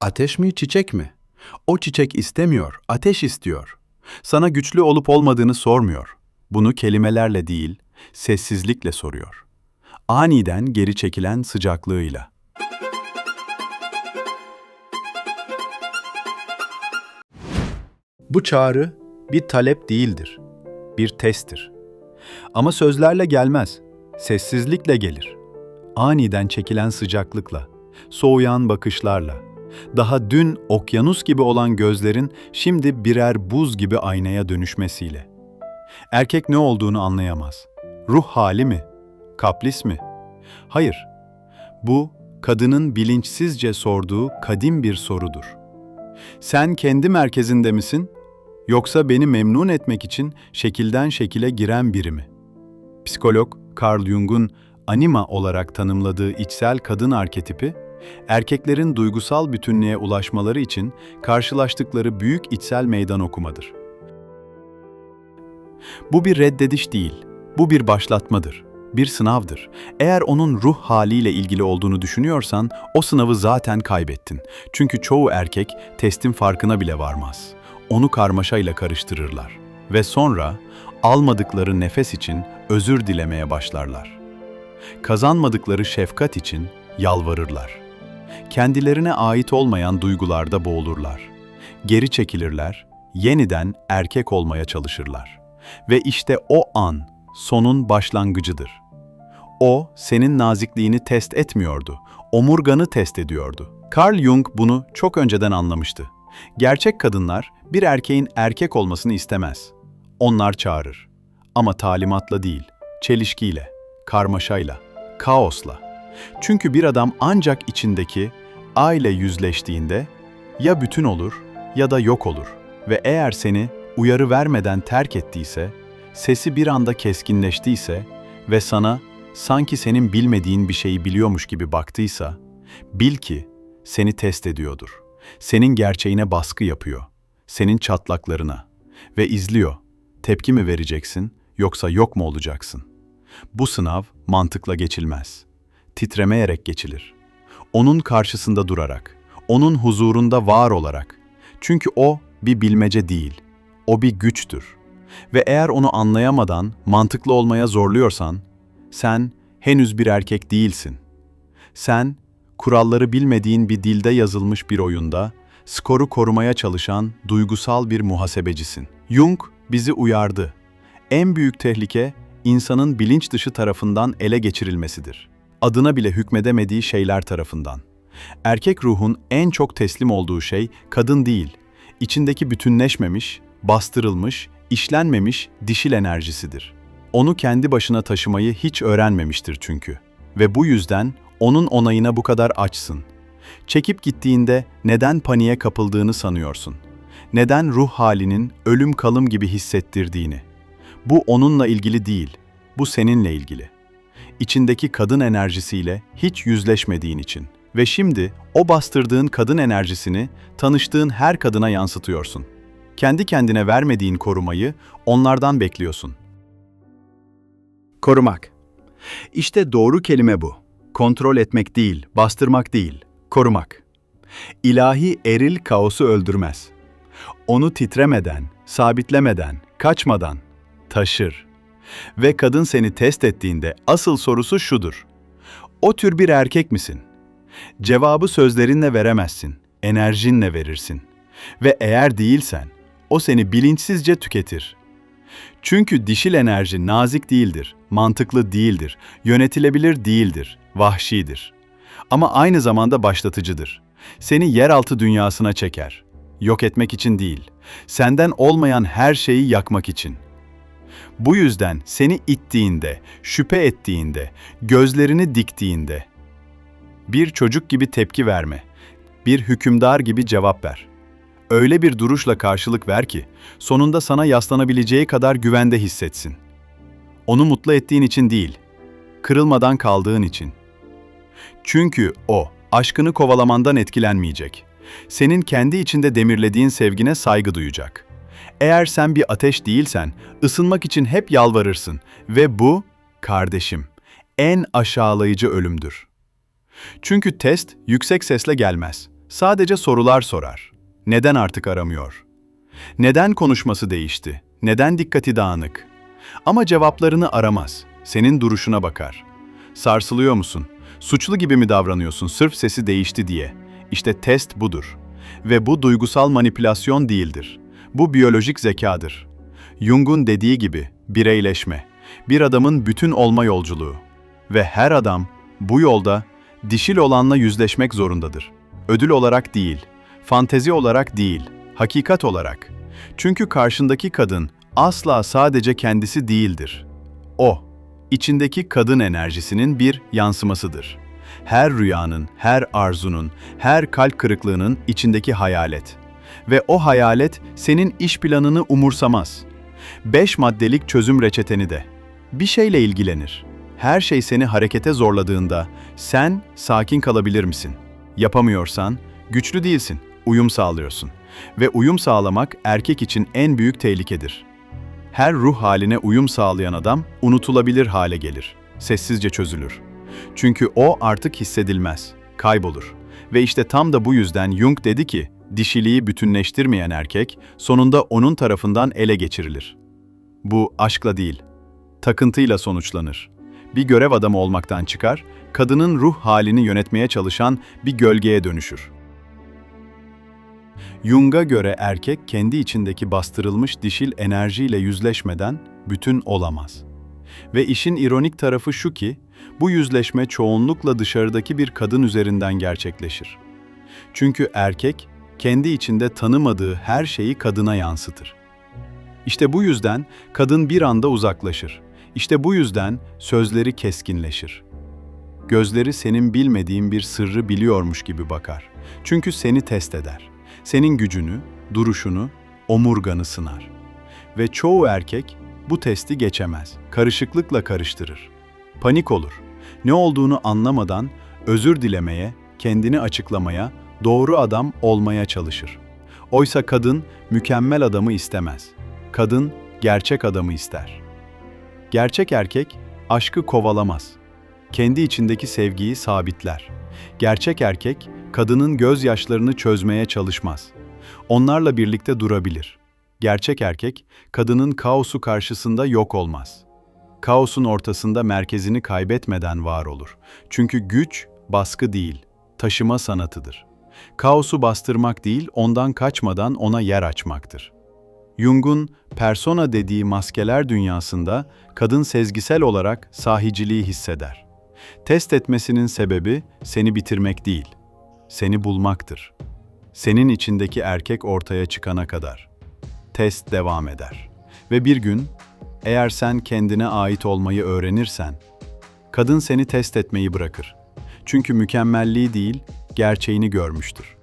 Ateş mi, çiçek mi? O çiçek istemiyor, ateş istiyor. Sana güçlü olup olmadığını sormuyor. Bunu kelimelerle değil, sessizlikle soruyor. Aniden geri çekilen sıcaklığıyla. Bu çağrı bir talep değildir, bir testtir. Ama sözlerle gelmez, sessizlikle gelir. Aniden çekilen sıcaklıkla, soğuyan bakışlarla, daha dün okyanus gibi olan gözlerin şimdi birer buz gibi aynaya dönüşmesiyle. Erkek ne olduğunu anlayamaz. Ruh hali mi? Kapris mi? Hayır. Bu, kadının bilinçsizce sorduğu kadim bir sorudur. Sen kendi merkezinde misin? Yoksa beni memnun etmek için şekilden şekile giren biri mi? Psikolog Carl Jung'un anima olarak tanımladığı içsel kadın arketipi, erkeklerin duygusal bütünlüğe ulaşmaları için karşılaştıkları büyük içsel meydan okumadır. Bu bir reddediş değil, bu bir başlatmadır, bir sınavdır. Eğer onun ruh haliyle ilgili olduğunu düşünüyorsan, o sınavı zaten kaybettin. Çünkü çoğu erkek testin farkına bile varmaz. Onu karmaşayla karıştırırlar ve sonra almadıkları nefes için özür dilemeye başlarlar. Kazanmadıkları şefkat için yalvarırlar. Kendilerine ait olmayan duygularda boğulurlar. Geri çekilirler, yeniden erkek olmaya çalışırlar. Ve işte o an sonun başlangıcıdır. O senin nazikliğini test etmiyordu, omurganı test ediyordu. Carl Jung bunu çok önceden anlamıştı. Gerçek kadınlar bir erkeğin erkek olmasını istemez. Onlar çağırır. Ama talimatla değil, çelişkiyle, karmaşayla, kaosla. Çünkü bir adam ancak içindeki A ile yüzleştiğinde ya bütün olur ya da yok olur. Ve eğer seni uyarı vermeden terk ettiyse, sesi bir anda keskinleştiyse ve sana sanki senin bilmediğin bir şeyi biliyormuş gibi baktıysa, bil ki seni test ediyordur. Senin gerçeğine baskı yapıyor, senin çatlaklarına ve izliyor. Tepki mi vereceksin yoksa yok mu olacaksın? Bu sınav mantıkla geçilmez. Titremeyerek geçilir. Onun karşısında durarak, onun huzurunda var olarak. Çünkü o bir bilmece değil, o bir güçtür. Ve eğer onu anlayamadan mantıklı olmaya zorluyorsan, sen henüz bir erkek değilsin. Sen, kuralları bilmediğin bir dilde yazılmış bir oyunda, skoru korumaya çalışan duygusal bir muhasebecisin. Jung bizi uyardı. En büyük tehlike, insanın bilinç dışı tarafından ele geçirilmesidir. Adına bile hükmedemediği şeyler tarafından. Erkek ruhun en çok teslim olduğu şey kadın değil, içindeki bütünleşmemiş, bastırılmış, işlenmemiş dişil enerjisidir. Onu kendi başına taşımayı hiç öğrenmemiştir çünkü. Ve bu yüzden onun onayına bu kadar açsın. Çekip gittiğinde neden paniğe kapıldığını sanıyorsun. Neden ruh halinin ölüm kalım gibi hissettirdiğini. Bu onunla ilgili değil, bu seninle ilgili. İçindeki kadın enerjisiyle hiç yüzleşmediğin için. Ve şimdi o bastırdığın kadın enerjisini tanıştığın her kadına yansıtıyorsun. Kendi kendine vermediğin korumayı onlardan bekliyorsun. Korumak. İşte doğru kelime bu. Kontrol etmek değil, bastırmak değil, korumak. İlahi eril kaosu öldürmez. Onu titremeden, sabitlemeden, kaçmadan taşır. Ve kadın seni test ettiğinde asıl sorusu şudur. O tür bir erkek misin? Cevabı sözlerinle veremezsin, enerjinle verirsin. Ve eğer değilsen, o seni bilinçsizce tüketir. Çünkü dişil enerji nazik değildir, mantıklı değildir, yönetilebilir değildir, vahşidir. Ama aynı zamanda başlatıcıdır. Seni yeraltı dünyasına çeker. Yok etmek için değil, senden olmayan her şeyi yakmak için. Bu yüzden seni ittiğinde, şüphe ettiğinde, gözlerini diktiğinde, bir çocuk gibi tepki verme, bir hükümdar gibi cevap ver. Öyle bir duruşla karşılık ver ki, sonunda sana yaslanabileceği kadar güvende hissetsin. Onu mutlu ettiğin için değil, kırılmadan kaldığın için. Çünkü o, aşkını kovalamandan etkilenmeyecek. Senin kendi içinde demirlediğin sevgine saygı duyacak. Eğer sen bir ateş değilsen, ısınmak için hep yalvarırsın ve bu, kardeşim, en aşağılayıcı ölümdür. Çünkü test yüksek sesle gelmez. Sadece sorular sorar. Neden artık aramıyor? Neden konuşması değişti? Neden dikkati dağınık? Ama cevaplarını aramaz. Senin duruşuna bakar. Sarsılıyor musun? Suçlu gibi mi davranıyorsun sırf sesi değişti diye? İşte test budur. Ve bu duygusal manipülasyon değildir. Bu biyolojik zekadır. Jung'un dediği gibi bireyleşme, bir adamın bütün olma yolculuğu. Ve her adam bu yolda dişil olanla yüzleşmek zorundadır. Ödül olarak değil, fantezi olarak değil, hakikat olarak. Çünkü karşındaki kadın asla sadece kendisi değildir. O, içindeki kadın enerjisinin bir yansımasıdır. Her rüyanın, her arzunun, her kalp kırıklığının içindeki hayalet. Ve o hayalet senin iş planını umursamaz. Beş maddelik çözüm reçeteni de. Bir şeyle ilgilenir. Her şey seni harekete zorladığında sen sakin kalabilir misin? Yapamıyorsan güçlü değilsin, uyum sağlıyorsun. Ve uyum sağlamak erkek için en büyük tehlikedir. Her ruh haline uyum sağlayan adam unutulabilir hale gelir. Sessizce çözülür. Çünkü o artık hissedilmez, kaybolur. Ve işte tam da bu yüzden Jung dedi ki, dişiliği bütünleştirmeyen erkek sonunda onun tarafından ele geçirilir. Bu aşkla değil, takıntıyla sonuçlanır. Bir görev adamı olmaktan çıkar, kadının ruh halini yönetmeye çalışan bir gölgeye dönüşür. Jung'a göre erkek kendi içindeki bastırılmış dişil enerjiyle yüzleşmeden bütün olamaz. Ve işin ironik tarafı şu ki, bu yüzleşme çoğunlukla dışarıdaki bir kadın üzerinden gerçekleşir. Çünkü erkek kendi içinde tanımadığı her şeyi kadına yansıtır. İşte bu yüzden kadın bir anda uzaklaşır. İşte bu yüzden sözleri keskinleşir. Gözleri senin bilmediğin bir sırrı biliyormuş gibi bakar. Çünkü seni test eder. Senin gücünü, duruşunu, omurganı sınar. Ve çoğu erkek bu testi geçemez. Karışıklıkla karıştırır. Panik olur. Ne olduğunu anlamadan özür dilemeye, kendini açıklamaya, doğru adam olmaya çalışır. Oysa kadın mükemmel adamı istemez. Kadın gerçek adamı ister. Gerçek erkek aşkı kovalamaz. Kendi içindeki sevgiyi sabitler. Gerçek erkek kadının gözyaşlarını çözmeye çalışmaz. Onlarla birlikte durabilir. Gerçek erkek kadının kaosu karşısında yok olmaz. Kaosun ortasında merkezini kaybetmeden var olur. Çünkü güç baskı değil, taşıma sanatıdır. Kaosu bastırmak değil, ondan kaçmadan ona yer açmaktır. Jung'un persona dediği maskeler dünyasında kadın sezgisel olarak sahiciliği hisseder. Test etmesinin sebebi seni bitirmek değil, seni bulmaktır. Senin içindeki erkek ortaya çıkana kadar. Test devam eder. Ve bir gün, eğer sen kendine ait olmayı öğrenirsen, kadın seni test etmeyi bırakır. Çünkü mükemmelliği değil, gerçeğini görmüştür.